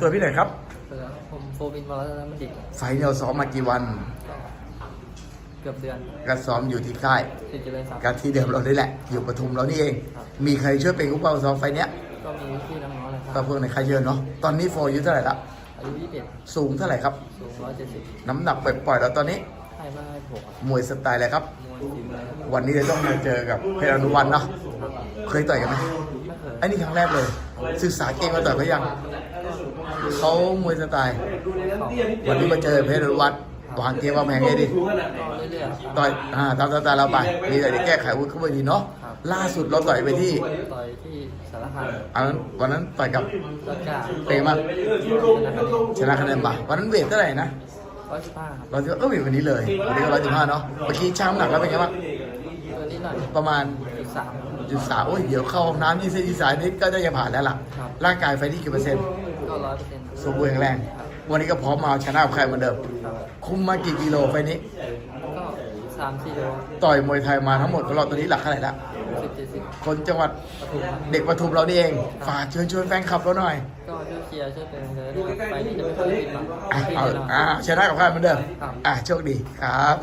ตัวพี่หน่อยครับเออผมโฟบินมาแล้วนะมันดิไฟล์เราซ้อมมากี่วันก็เกือบเดือนก็ซ้อมอยู่ที่ค่ายติดจะเป็นสามการที่เดิมเราได้แหละ อยู่ปทุมเรานี่เองครับมีใครช่วยเป็นกุ๊ปเป้าซ้อมไฟล์เนี้ย ก็มีพี่น้องๆเลยคก็รับเพิ่งในค่ายเยอะเนาะ ตอนนี้โฟอายุเท่าไหร่ละอายุยี่สิบเอ็ดสูงเท่าไหร่ครับ สูงร้อยเจ็ดสิบน้ำหนักปล่อยๆแล้วตอนนี้ ให้มาให้ผมอะมวยสไตล์อะไรครับ มวยฝีมือครับวันนี้จะต้องมาเจอกับเพชรอนุวันเนาะ เคยต่อยกันไหมไม่เคยไอ้นี่ครั้งแรกเลย ศึกษาเก่งมาต่อยเขายังเขามวยสไตล์วันนี้มาเจอเพชรอนุวัฒน์วางเกมวางแผนไงดีก็เรื่อยๆครับต่อยอ่าตามสไตล์เราไปมีอะไรที่แก้ไขวุฒิขึ้นไปดีเนาะครับล่าสุดเราต่อยไปที่ต่อยที่สารคามอันนั้นวันนั้นต่อยกับรัชกาเตะมาชนะคะแนนมาวันนั้นเวทเท่าไหร่นะร้อยสิบห้าครับเราจะเออวันนี้เลยวันนี้ก็ร้อยสิบห้าเนาะเมื่อกี้ช้ำหนักแล้วเป็นไงบ้างตัวนี้หน่อยประมาณจุดสาม จุดสามโอ้ยเดี๋ยวเข้าห้องน้ำยี่สิบยี่สายนิดก็จะผ่านแล้วล่ะ ครับ ร่างกายไฟที่กี่เปอร์เซ็นต์ ก็ร้อยเปอร์เซ็นต์สมบูรณ์แข็งแรง วันนี้ก็พร้อมมาเอาชนะกับใครเหมือนเดิมครับคุมมากี่กิโลไฟนี้ ก็สามสี่โลต่อยมวยไทยมาทั้งหมดของเราตัวนี้หลักเท่าไหร่ละ สิบเจ็ดสิบคนจังหวัดปทุมครับเด็กปทุมเรานี่เอง ฝากเชิญชวนแฟนคลับเราหน่อยก็ช่วยเชียร์ช่วยเป็นกำลังใจด้วยนะครับไปนี้จะไม่เคยผิดหวังอะที่เอาแน่นอน อะชนะกับใครเหมือนเดิม ครับ อะโชคดีครับ